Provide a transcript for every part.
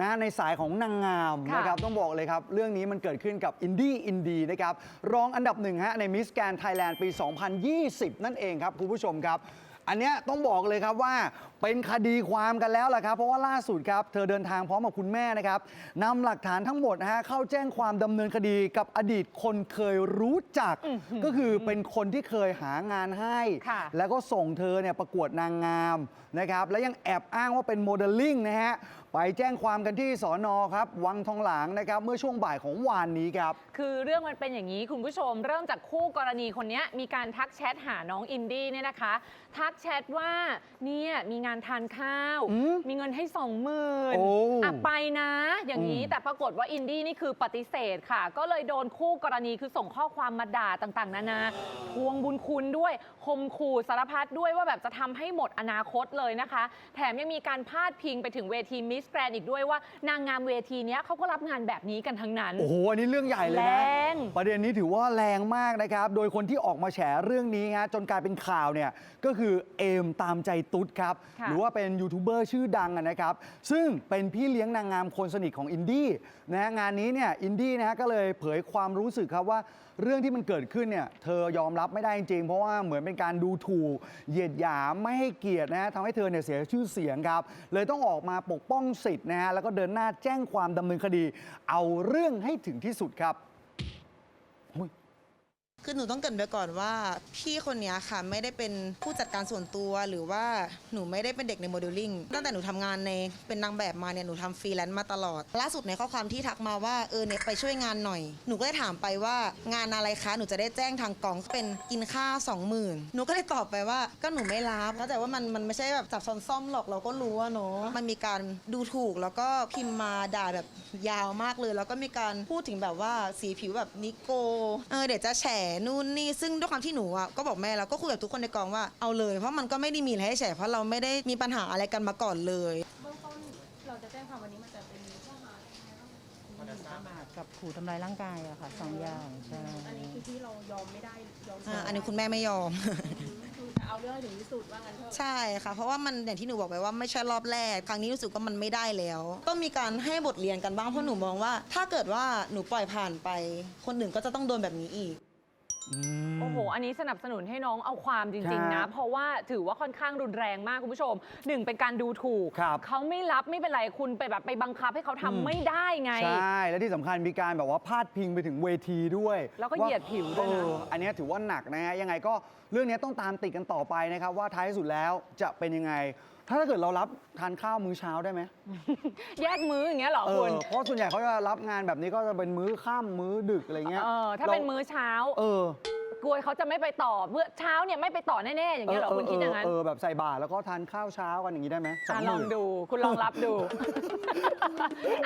นะในสายของนางงามค่ะนะครับต้องบอกเลยครับ เรื่องนี้มันเกิดขึ้นกับอินดี้อินดีนะครับรองอันดับหนึ่งฮะในมิสแกนไทยแลนด์ปี 2020 นั่นเองครับคุณผู้ชมครับ อันเนี้ยต้องบอกเลยครับว่าเป็นคดีความกันแล้วล่ะครับ เพราะว่าล่าสุดครับ เธอเดินทางพร้อมกับคุณแม่นะครับนำหลักฐานทั้งหมดนะฮะเข้าแจ้งความดำเนินคดีกับอดีตคนเคยรู้จัก ก็คือเป็นคนที่เคยหางานให้ ค่ะแล้วก็ส่งเธอเนี่ยประกวดนางงามนะครับและยังแอบอ้างว่าเป็นโมเดลลิ่งนะฮะ ไปแจ้งความกันที่สอนอครับ วังทองหลางนะครับ เมื่อช่วงบ่ายของวานนี้ครับ คือเรื่องมันเป็นอย่างนี้คุณผู้ชม เริ่มจากคู่กรณีคนนี้มีการทักแชทหาน้องอินดี้เนี่ยนะคะ ทักแชทว่าเนี่ยมีงานทานข้าว อืมมีเงินให้สองหมื่นโอ้อะไปนะ อย่างนี้อืม แต่ปรากฏว่าอินดี้นี่คือปฏิเสธค่ะ ก็เลยโดนคู่กรณีคือส่งข้อความมาด่าต่างๆ นานาทวงบุญคุณด้วยคมขู่สารพัดด้วยว่าแบบจะทำให้หมดอนาคตเลยนะคะ แถมยังมีการพาดพิงไปถึงเวทีมิสแกรนอีกด้วยว่านางงามเวทีเนี้ยเขาก็รับงานแบบนี้กันทั้งนั้น โอ้โห อันนี้เรื่องใหญ่เลยแรนะงประเด็นนี้ถือว่าแรงมากนะครับ โดยคนที่ออกมาแฉเรื่องนี้ฮะจนกลายเป็นข่าวเนี่ย ก็คือเอมตามใจตุ๊ดครับ ค่ะ หรือว่าเป็นยูทูบเบอร์ชื่อดังอะนะครับ ซึ่งเป็นพี่เลี้ยงนางงามคนสนิทของอินดี้นะฮะงานนี้เนี่ยอินดี้นะฮะก็เลยเผยความรู้สึกครับว่าเรื่องที่มันเกิดขึ้นเนี่ยเธอยอมรับไม่ได้จริงๆเพราะว่าเหมือนเป็นการดูถูกเหยียดหยามไม่ให้เกียรตินะฮะทำให้เธอเนี่ยเสียชื่อเสียงครับ เลยต้องออกมาปกป้องสิทธิ์นะฮะแล้วก็เดินหน้าแจ้งความดำเนินคดี เอาเรื่องให้ถึงที่สุดครับ คือหนูต้องเกรินไปก่อนว่า พี่คนนี้ค่ะไม่ได้เป็นผู้จัดการส่วนตัวหรือว่าหนูไม่ได้เป็นเด็กในโมเดลลิ่งตั้งแต่หนูทำงานในเป็นนางแบบมาเนี่ยหนูทำฟรีแลนซ์มาตลอด ล่าสุดในข้อความที่ทักมาว่าเออเนี่ยไปช่วยงานหน่อย หนูก็เลยถามไปว่างานอะไรคะหนูจะได้แจ้งทางกองเป็นกินข้าวสองหมื่นหนูก็เลยตอบไปว่าก็หนูไม่รับเข้าใจว่ามันมันไม่ใช่แบบจับซอนซ่อมหรอกเราก็รู้ว่าเนาะมันมีการดูถูกแล้วก็พิมพ์มาด่าแบบยาวมากเลย แล้วก็มีการพูดถึงแบบว่าสีผิวแบบนิโกเออเดี๋ยวจะแฉนู่นนี่ซึ่งด้วยความที่หนูอะก็บอกแม่แล้วก็คุยกับทุกคนในกองว่าเอาเลยเพราะมันก็ไม่ได้มีอะไรให้แฉเพราะเราไม่ได้มีปัญหาอะไรกันมาก่อนเลย เบื้องต้นเราจะแจ้งความวันนี้มันจะเป็นข้อหาอะไรบ้างหมิ่นประมาทกับขู่ทำลายร่างกายอะค่ะสองอย่างใช่อันนี้คือที่เรายอมไม่ได้ยอมอ่าอันนี้คุณแม่ไม่ยอม คือจะเอาเรื่องให้ถึงที่สุดว่างั้นเถอะใช่ค่ะ เพราะว่ามันอย่างที่หนูบอกไปว่าไม่ใช่รอบแรก ครั้งนี้รู้สึกว่ามันไม่ได้แล้ว ต้องมีการให้บทเรียนกันบ้างเพราะหนูมองว่า ถ้าเกิดว่าหนูปล่อยผ่านไป คนอื่นก็จะต้องโดนแบบนี้อีก โอ้โห อันนี้สนับสนุนให้น้องเอาความจริงครัๆบนะ เพราะว่าถือว่าค่อนข้างรุนแรงมากคุณผู้ชมหนึ่งเป็นการดูถูก ครับ เขาไม่รับไม่เป็นไรคุณไปแบบไปบังคับให้เขาทำอืมไม่ได้ไง ใช่ และที่สำคัญมีการแบบว่าพาดพิงไปถึงเวทีด้วยแล้วก็เหยียดผิวด้วยนะ เอออันเนี้ยถือว่าหนักนะฮะยังไงก็เรื่องเนี้ยต้องตามติดกันต่อไปนะครับ ว่าท้ายที่สุดแล้วจะเป็นยังไง ถ้าเกิดเรารับทานข้าวมื้อเช้าได้ไหมแยกมืออย่างเงี้ยเหรอเอคุอณ เพราะส่วนใหญ่เขาจะรับงานแบบนี้ก็จะเป็นมื้อค่ำมื้อดึกอะไรเงี้ยเออ ถ้าเป็นมื้อเช้า เออ กลัวเขาจะไม่ไปต่อเมื่อเช้าเนี่ยไม่ไปต่อแน่ๆอย่างเงี้ยเหรอคุณคิดอย่างนั้นเออแบบใส่บาตรแล้วก็ทานข้าวเช้ากันอย่างนี้ได้ไหมสอะหลองมื่นดูคุณลองรับดู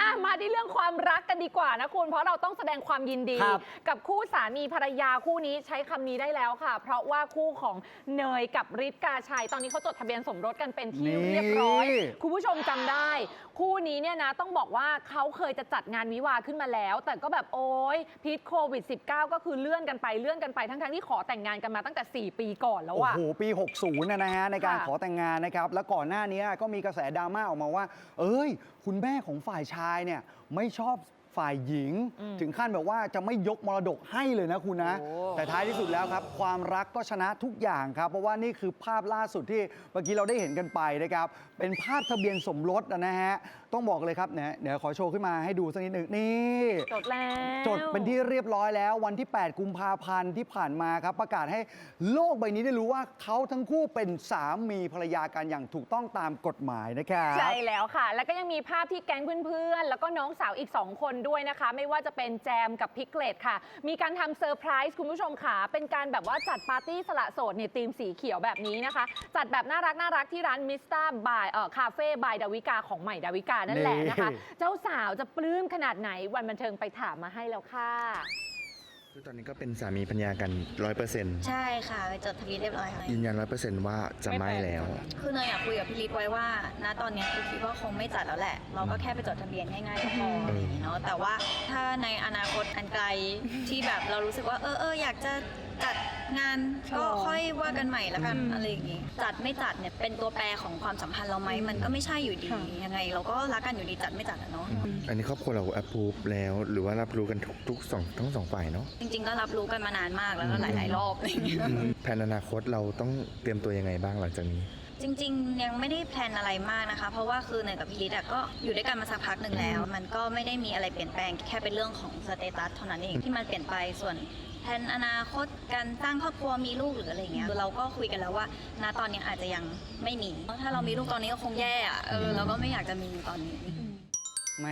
อะมาที่เรื่องความรักกันดีกว่านะคุณ เพราะเราต้องแสดงความยินดี ครับ กับคู่สามีภรรยาคู่นี้ใช้คำนี้ได้แล้วค่ะ เพราะว่าคู่ของเนยกับฤทธิ์กาชัย ตอนนี้เขาจดทะเบียนสมรสกันเป็นที่เรียบร้อย นี่ คุณผู้ชมจำได้ คู่นี้เนี่ยนะต้องบอกว่าเขาเคยจะจัดงานวิวาห์ขึ้นมาแล้ว แต่ก็แบบโอ๊ยพิษโควิด -19 ก็คือเลื่อนกันไปเลื่อนกันไปทั้งๆที่ขอแต่งงานกันมาตั้งแต่ 4 ปีก่อนแล้วโอ้อะ โห ปี 60นะนะฮะ ในการค่ะขอแต่งงานนะครับ แล้วก่อนหน้านี้ก็มีกระแสดราม่าออกมาว่า เอ้ย คุณแม่ของฝ่ายชายเนี่ย ไม่ชอบ ฝ่ายหญิงอืมถึงขั้นแบบว่าจะไม่ยกมรดกให้เลยนะคุณนะโอ้แต่ท้ายที่สุดแล้วครับ ความรักก็ชนะทุกอย่างครับ เพราะว่านี่คือภาพล่าสุดที่เมื่อกี้เราได้เห็นกันไปนะครับ เป็นภาพทะเบียนสมรสนะฮะ ต้องบอกเลยครับเนี่ยเดี๋ยวขอโชว์ขึ้นมาให้ดูสักนิดหนึ่งนี่ จดแล้ว จดเป็นที่เรียบร้อยแล้ววันที่ 8 กุมภาพันธ์ที่ผ่านมาครับ ประกาศให้โลกใบนี้ได้รู้ว่าเขาทั้งคู่เป็นสามีภรรยากันอย่างถูกต้องตามกฎหมายนะครับ ใช่แล้วค่ะ แล้วก็ยังมีภาพที่แก๊งเพื่อนๆ แล้วก็น้องสาวอีก 2 คนด้วยนะคะ ไม่ว่าจะเป็นแจมกับพิกเลตค่ะ มีการทำเซอร์ไพรส์คุณผู้ชมค่ะ เป็นการแบบว่าจัดปาร์ตี้สละโสดในธีมสีเขียวแบบนี้นะคะ จัดแบบน่ารักน่ารักที่ร้านมิสตาบายเอ่อคาเฟ่บายดาวิกาของใหม่ดาวิกานั่นแหละนะคะนี่เจ้าสาวจะปลื้มขนาดไหนวันบันเทิงไปถามมาให้แล้วค่ะ คือตอนนี้ก็เป็นสามีพัญญากันร้อยเปอร์เซ็นต์ใช่ค่ะไปจดทะเบียนเรียบร้อยค่ะยืนยันร้อยเปอร์เซ็นต์ว่าจะไม่แล้ว คือเนยอยากคุยกับพี่ลิศไว้ว่าณตอนเนี้ยคือคิดว่าคงไม่จัดแล้วแหละ เราก็แค่ไปจดทะเบียนง่ายๆก็พออะไรอย่างงี้เนาะแต่ว่าถ้าในอนาคตอันไกลที่แบบเรารู้สึกว่าเออเอออยากจะ จัดงานก็ค่อยว่ากันใหม่แล้วกันอะไรอย่างงี้จัดไม่จัดเนี่ยเป็นตัวแปรของความสัมพันธ์เราไหมมันก็ไม่ใช่อยู่ดียังไง เราก็รักกันอยู่ดีจัดไม่จัดอะเนาะอันนี้ครอบครัวเรา approve แล้วหรือว่ารับรู้กันทุกทุกสองทั้งสองฝ่ายเนาะจริง ๆ ก็รับรู้กันมานานมากแล้วก็หลาย ๆ รอบอะไรอย่างเงี้ยอืมแผนอนาคตเราต้องเตรียมตัวยังไงบ้างหลังจากนี้จริงๆ ยังไม่ได้แพลนอะไรมากนะคะ เพราะว่าคือเนยกับพี่ลิศอะก็อยู่ด้วยกันมาสักพักหนึ่งแล้ว มันก็ไม่ได้มีอะไรเปลี่ยนแปลงแค่เป็นเรื่องของสเตตัสเท่านั้นเองที่มันเปลี่ยนไปส่วน แผนอนาคตการสร้างครอบครัวมีลูกหรืออะไรเงี้ยคือเราก็คุยกันแล้วว่าณตอนนี้อาจจะยังไม่มีถ้าเรามีลูกตอนนี้ก็คงแย่อะเออเราก็ไม่อยากจะมีตอนนี้ แหม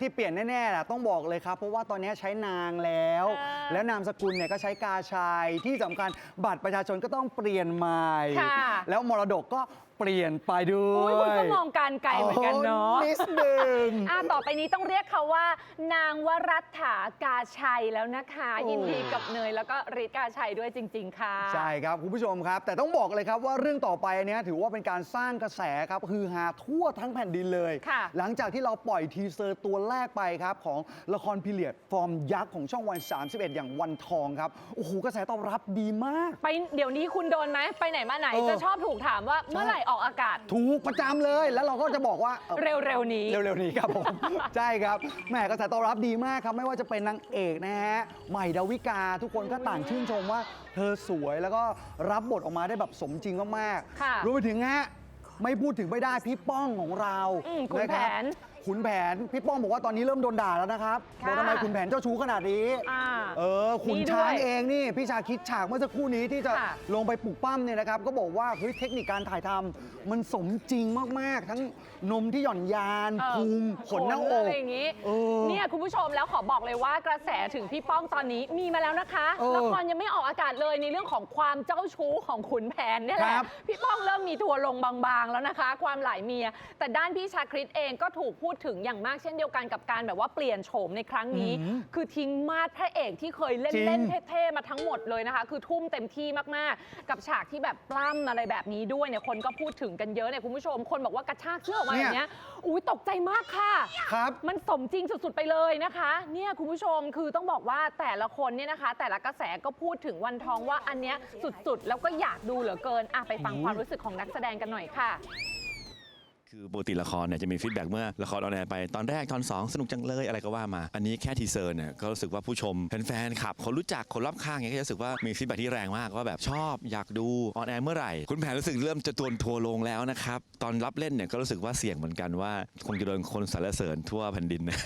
ที่เปลี่ยนแน่ๆล่ะต้องบอกเลยครับ เพราะว่าตอนนี้ใช้นางแล้วอ่าแล้วนามสกุลเนี่ยก็ใช้กาชัยที่สำคัญบัตรประชาชนก็ต้องเปลี่ยนใหม่ ค่ะ แล้วมรดกก็ เปลี่ยนไปด้วอุ้ยยคุณก็มองการไกลเหมือนกันเนาะโอ้นิดหนึ่ง อะต่อไปนี้ต้องเรียกเขาว่า นางวรัตถากาชัยแล้วนะคะ โอ้ ยินดีกับเนยแล้วก็ฤทธิ์กาชัยด้วยจริง ๆ ค่ะ ใช่ครับ คุณผู้ชมครับ แต่ต้องบอกเลยครับว่าเรื่องต่อไปเนี้ยถือว่าเป็นการสร้างกระแสครับคือหาทั่วทั้งแผ่นดินเลย ค่ะ หลังจากที่เราปล่อยทีเซอร์ตัวแรกไปครับ ของละครพิเรียดฟอร์มยักษ์ของช่องวัน 31 อย่างวันทองครับ โอ้โหกระแสตอบรับดีมาก ไปเดี๋ยวนี้คุณโดนไหมไปไหนมาไหนเออจะชอบถูกถามว่าเมื่อไหร่ออกอากาศ ถูกประจำเลยแล้วเราก็จะบอกว่าเอ่อเร็วๆนี้ เร็วๆนี้ครับผม ใช่ครับแหมกระแสตอบรับดีมากครับ ไม่ว่าจะเป็นนางเอกนะฮะใหม่ดาวิกาทุกคนก็ต่างชื่นชมว่า เธอสวยแล้วก็รับบทออกมาได้แบบสมจริงมากค่ะรวมไปถึงฮะไม่พูดถึงไม่ได้พี่ป้องของเราอืมคุณะรับแผน ขุนแผนพี่ป้องบอกว่าตอนนี้เริ่มโดนด่าแล้วนะครับค่ะบอกทำไมขุนแผนเจ้าชู้ขนาดนี้ อ่า เออขุนนี่ด้วยช้างเองนี่พี่ชาคิดฉากเมื่อสักครู่นี้ที่จะค่ะลงไปปลุกปั้มเนี่ยนะครับ ก็บอกว่าเฮ้ยเทคนิคการถ่ายทำมันสมจริงมากๆ ทั้งนมที่หย่อนยานเออ พุงขนหน้าอกอะไรอย่างนี้เออเนี่ยคุณผู้ชมแล้วขอบอกเลยว่ากระแสถึงพี่ป้องตอนนี้มีมาแล้วนะคะเออละครยังไม่ออกอากาศเลยในเรื่องของความเจ้าชู้ของขุนแผนเนี่ยแหคละรับพี่ป้องเริ่มมีทัวร์ลงบางๆ แล้วนะคะ ความหลายเมีย แต่ด้านพี่ชาคริตเองก็ถูกพูดถึงอย่างมากเช่นเดียวกันกับการแบบว่าเปลี่ยนโฉมในครั้งนี้อืมคือทิ้งมาดพระเอกที่เคยเล่นจริง เล่นเท่ๆมาทั้งหมดเลยนะคะ คือทุ่มเต็มที่มากๆ กับฉากที่แบบปล้ำอะไรแบบนี้ด้วยเนี่ยคนก็พูดถึงกันเยอะเนี่ยคุณผู้ชม คนบอกว่ากระชากเสื้อออกมาแบบเนี้ยอุ้ยตกใจมากค่ะ ครับ มันสมจริงสุด ๆ ไปเลยนะคะ เนี่ยคุณผู้ชมคือต้องบอกว่าแต่ละคนเนี่ยนะคะ แต่ละกระแสก็พูดถึงวันทองว่าอันเนี้ยสุดๆ แล้วก็อยากดูเหลือเกินอะไปฟังความรู้สึกของนักแสดงกันหน่อยค่ะ คือปกติละครเนี่ยจะมีฟีดแบ็กเมื่อละครออนแอร์ไปตอนแรกตอน 2 สนุกจังเลยอะไรก็ว่ามา อันนี้แค่ทีเซอร์เนี่ยก็รู้สึกว่าผู้ชมแฟนๆขับคนรู้จักคนรอบข้างเนี่ยก็จะรู้สึกว่ามีฟีดแบ็กที่แรงมากว่าแบบชอบอยากดูออนแอร์เมื่อไหร่ คุณแผนรู้สึกเริ่มจะตวนทัวร์ลงแล้วนะครับตอนรับเล่นเนี่ยก็รู้สึกว่าเสี่ยงเหมือนกันว่าคงจะโดนคนสรรเสริญทั่วแผ่นดินนะ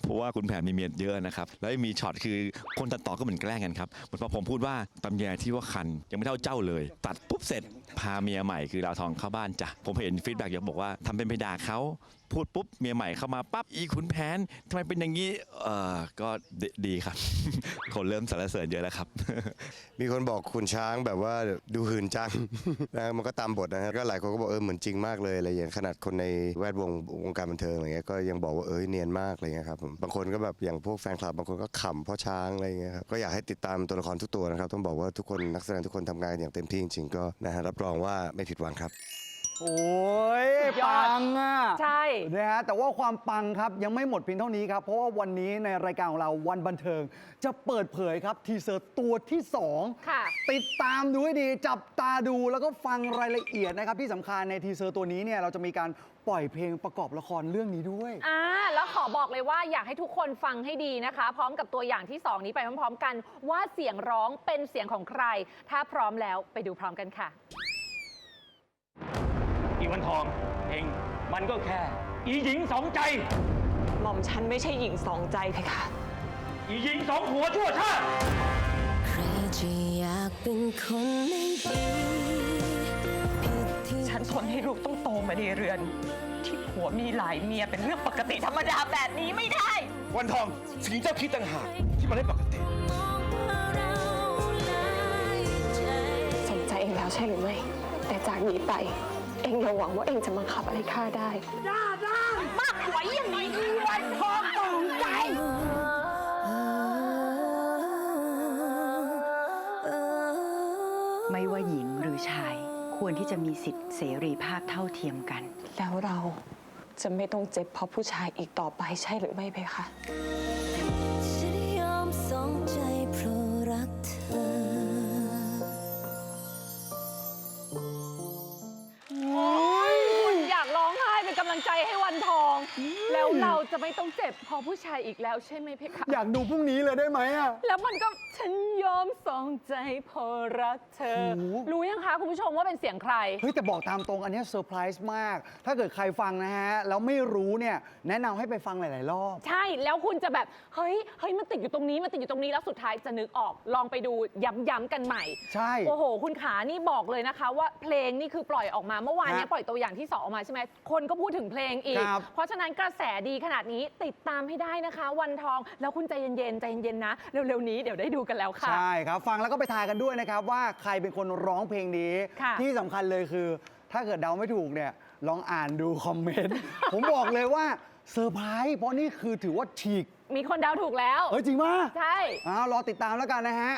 เพราะว่าคุณแผนมีเมียเยอะนะครับแล้วมีช็อตคือคนตัดต่อก็เหมือนแกล้งกันครับเหมือนพอผมพูดว่าตำแยที่ว่าคันยังไม่เท่าเจ้าเลย ตัดปุ๊บเสร็จพาเมียใหม่คือดาวทองเข้าบ้านจ้ะผมเห็นฟีดแบ็กอยากบอกว่าทำเป็นไปด่าเขาพูดปุ๊บเมียใหม่เข้ามาปั๊บอีขุนแผนทำไมเป็นอย่างนี้เออก็ดดีครับ คนเริ่มสรรเสริญเยอะแล้วครับ มีคนบอกคุณช้างแบบว่าดูหืนจังนะมันก็ตามบทนะฮะก็หลายคนก็บอกเออเหมือนจริงมากเลยอะไรอย่างขนาดคนในแวดวงวงการบันเทิงอะไรเงี้ยก็ยังบอกว่าเอ้ยเนียนมากอะไรเงี้ยครับผมบางคนก็แบบอย่างพวกแฟนคลับบางคนก็ขำเพราะช้างอะไรเงี้ยครับก็อยากให้ติดตามตัวละครทุกตัวนะครับต้องบอกว่าทุกคนนักแสดงทุกคนทำงานอย่างเต็มที่จริงๆก็นะฮะรับรองว่าไม่ผิดหวังครับ โอ้ยสุดยอดปังอะใช่ นะฮะแต่ว่าความปังครับยังไม่หมดเพียงเท่านี้ครับ เพราะว่าวันนี้ในรายการของเราวันบันเทิง จะเปิดเผยครับทีเซอร์ตัวที่ 2 ค่ะ ติดตามดูให้ดีจับตาดูแล้วก็ฟังรายละเอียดนะครับ ที่สำคัญในทีเซอร์ตัวนี้เนี่ยเราจะมีการปล่อยเพลงประกอบละครเรื่องนี้ด้วย อ่าแล้วขอบอกเลยว่าอยากให้ทุกคนฟังให้ดีนะคะ พร้อมกับตัวอย่างที่ 2 นี้ไปพร้อม ๆ กัน ว่าเสียงร้องเป็นเสียงของใคร ถ้าพร้อมแล้วไปดูพร้อมกันค่ะ อีวันทอง เองมันก็แค่ อีหญิงสองใจ หม่อมฉันไม่ใช่หญิงสองใจเพคะ อีหญิงสองหัวชั่วชาติใครจะอยากเป็นคนไม่ดีผิดที่ฉันทนให้ลูกต้องโตมาในเรือน ที่ผัวมีหลายเมียเป็นเรื่องปกติธรรมดาแบบนี้ไม่ได้ วันทองสิ่งเจ้าคิดต่างหากที่มันไม่ปกติมองว่าเราหลายใจสนใจเองแล้วใช่หรือไม่ แต่จากนี้ไป เองอย่าหวังว่าเองจะมาขับอะไรข้าได้ไม่ว่าหญิงหรือชายควรที่จะมีสิทธิเสรีภาพเท่าเทียมกัน แล้วเราจะไม่ต้องเจ็บเพราะผู้ชายอีกต่อไปใช่หรือไม่เพคะ แล้วเราจะไม่ต้องเจ็บเพอผู้ชายอีกแล้วใช่ไหมเพคะ อยากดูพรุ่งนี้เลยได้ไหมอะแล้วมันก็ฉันยอมสองใจพอรักเธอ โอ้โห รู้ยังคะคุณผู้ชมว่าเป็นเสียงใคร เฮ้ยแต่บอกตามตรงอันเนี้เซอร์ไพรส์มาก ถ้าเกิดใครฟังนะฮะ แล้วไม่รู้เนี่ย แนะนำให้ไปฟังหลาย ๆ รอบ ใช่แล้วคุณจะแบบเฮ้ยเฮ้ยมันติดอยู่ตรงนี้มันติดอยู่ตรงนี้แล้วสุดท้ายจะนึกออกลองไปดูย้ำๆกันใหม่ ใช่ โอ้โห คุณขานี่บอกเลยนะคะ ว่าเพลงนี่คือปล่อยออกมาเมื่อวานเนี้ฮะปล่อยตัวอย่างที่สองออกมาใช่ไหมคนก็พูดถึงเพลงอีกครับ เพราะฉะนั้นกระแสดีขนาดนี้ติดตามให้ได้นะคะ วันทองแล้วคุณใจเย็นๆใจเย็นๆนะ เร็วๆนี้เดี๋ยวได้ดูกันแล้วค่ะ ใช่ครับ ฟังแล้วก็ไปทายกันด้วยนะครับ ว่าใครเป็นคนร้องเพลงนี้ ค่ะ ที่สำคัญเลยคือ ถ้าเกิดเดาไม่ถูกเนี่ยลองอ่านดูคอมเมนต์ ผมบอกเลยว่าเซอร์ไพรส์เพราะนี่คือถือว่าฉีกมีคนเดาถูกแล้ว เฮ้ยจริงมากใช่ อ้าวรอติดตามแล้วกันนะฮะ